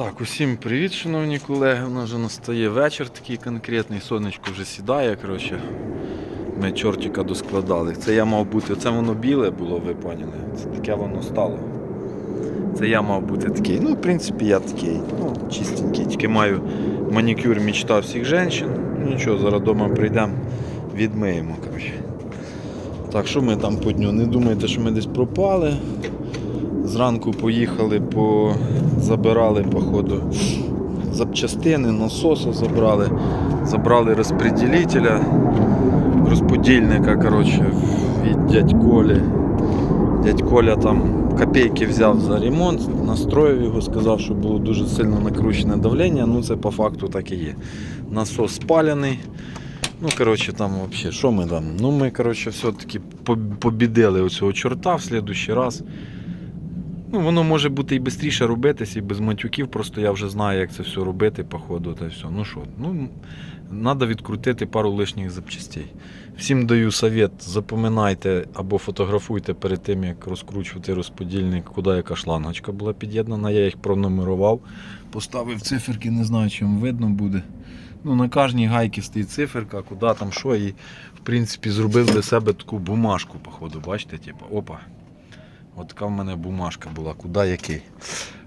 Так, усім привіт, шановні колеги. У нас вже настає вечір такий конкретний, сонечко вже сідає. коротше. Ми чортика доскладали. Це я мав бути, це воно біле було, ви поняли. Це таке воно стало. Це я мав бути такий. Ну, в принципі, я такий. Ну, чистенький. Тільки маю манікюр мечта всіх жінок. Ну нічого, зараз вдома прийдемо, відмиємо. коротше. Так, що ми там по дню? Не думайте, що ми десь пропали. Зранку поїхали, по... забирали походу запчастини, насоси забрали, забрали розпреділителя, розподільника коротше, від дядь Колі. Дядь Коля там копійки взяв за ремонт, настроїв його, сказав, що було дуже сильно накручене давлення. Ну це по факту так і є. Насос спалений. Ну, коротше, там взагалі, що ми там? Ну, ми, коротше, все-таки побідили оцього чорта в слідущий раз. Ну, воно може бути і швидше робитись, і без матюків, просто я вже знаю, як це все робити, по ходу та все. Ну що, ну, треба відкрутити пару лишніх запчастей. Всім даю совет, запам'ятайте або фотографуйте перед тим, як розкручувати розподільник, куди яка шлангочка була під'єднана. Я їх пронумерував, поставив циферки, не знаю, чим видно буде. Ну, на кожній гайці стоїть циферка, куди там що, і в принципі зробив для себе таку бумажку, походу, бачите, типу, опа. От така в мене бумажка була, куди який.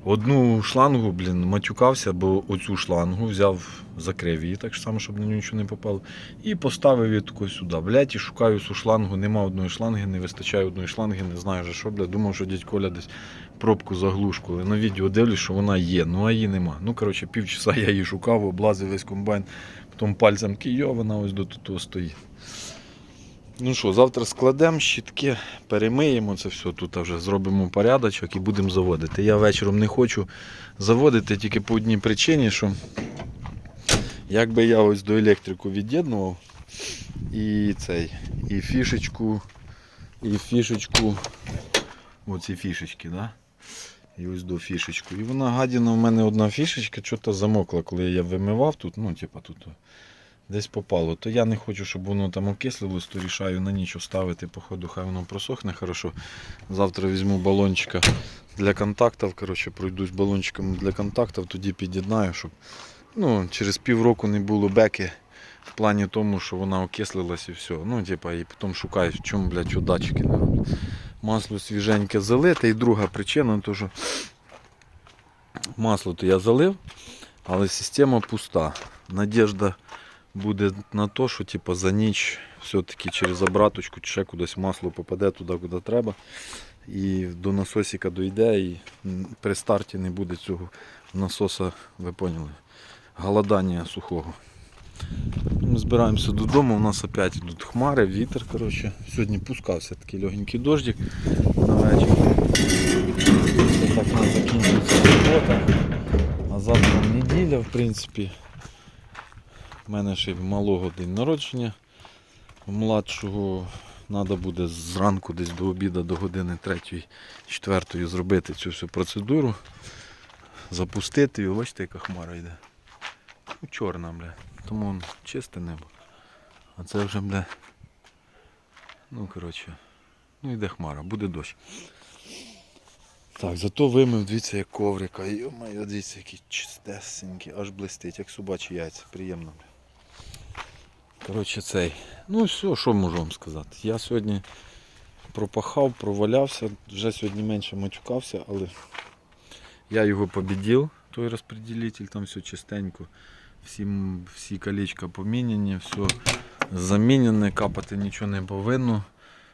Одну шлангу, блін, матюкався, бо оцю шлангу взяв, закрив її так само, щоб на нього нічого не попало. І поставив її тако сюди. Блять, і шукаю цю шлангу, нема одної шланги, не вистачає одної шланги, не знаю вже що, бля. Думав, що дядь Коля десь пробку заглушку. На відео дивлюсь, що вона є, ну а її нема. Ну, коротше, півчаса я її шукав, облазив весь комбайн, потім пальцем кийо, вона ось до тут стоїть. Ну що, завтра складемо щітки, перемиємо це все, тут вже зробимо порядочок і будемо заводити. Я вечором не хочу заводити тільки по одній причині, що якби я ось до електрику від'єднував і цей, і фішечку, і фішечку, оці фішечки, да? І ось до фішечку. І вона гадіна в мене одна фішечка, що-то замокла, коли я вимивав тут, ну, типа тут десь попало. То я не хочу, щоб воно там окислилось, то рішаю на ніч оставити, походу, хай воно просохне хорошо. Завтра візьму балончика для контактів. Коротше, пройдусь балончиком для контактів, тоді під'єднаю, щоб ну, через півроку не було беки. В плані тому, що вона окислилась і все. Ну, типа, і потім шукаю, в чому, блядь, що датчики не роблять. Масло свіженьке залите. І друга причина, то що масло то я залив, але система пуста. Надіжда буде на те, що типу, за ніч все-таки через обраточку чи ще кудись масло попаде туди, куди треба. І до насосика дойде і при старті не буде цього насоса, ви поняли, голодання сухого. Ми збираємося додому, у нас опять тут хмари, вітер. коротше. Сьогодні пускався такий легенький дождик на вечір. Так у нас закінчується робота. А завтра неділя, в принципі. У мене ще в малого день народження. Младшого треба буде зранку десь до обіду, до години 3-4 зробити цю всю процедуру. Запустити його, бачите, яка хмара йде. Ну, чорна, бля. Тому он чисте небо. А це вже, бля. Ну, коротше. Ну йде хмара, буде дощ. Так, зато вимив, дивіться, як коврика. Йо-моє, дивіться, який чистесенький, аж блистить, як собачі яйця. Приємно. бля. Коротше, цей. Ну все, що можу вам сказати. Я сьогодні пропахав, провалявся, вже сьогодні менше матюкався, але я його побідів, той розподілитель, там все чистенько. Всі, всі колечка поміняні, все замінене, капати нічого не повинно.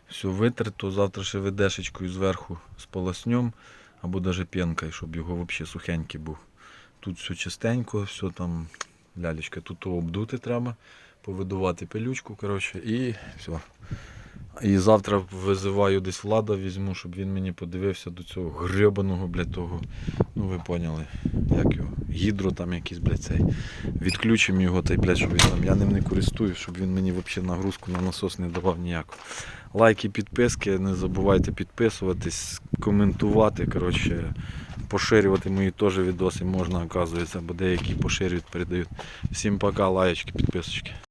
Все витерто, завтра ще ведешечкою зверху з полоснем або навіть пенкою, щоб його взагалі сухенький був. Тут все чистенько, все там лялечка, тут обдути треба, повидувати пилючку, коротше, і все. І завтра визиваю десь влада, візьму, щоб він мені подивився до цього гребаного, блядь, того. Ну ви поняли, як його, гідро там якийсь, блядь, цей. Відключимо його, та й, блядь, щоб він там, я ним не користуюсь, щоб він мені взагалі нагрузку на насос не давав ніяку. Лайки, підписки, не забувайте підписуватись, коментувати, коротше, поширювати мої теж відоси можна, оказується, бо деякі поширюють, передають. Всім пока, лаєчки, підписочки.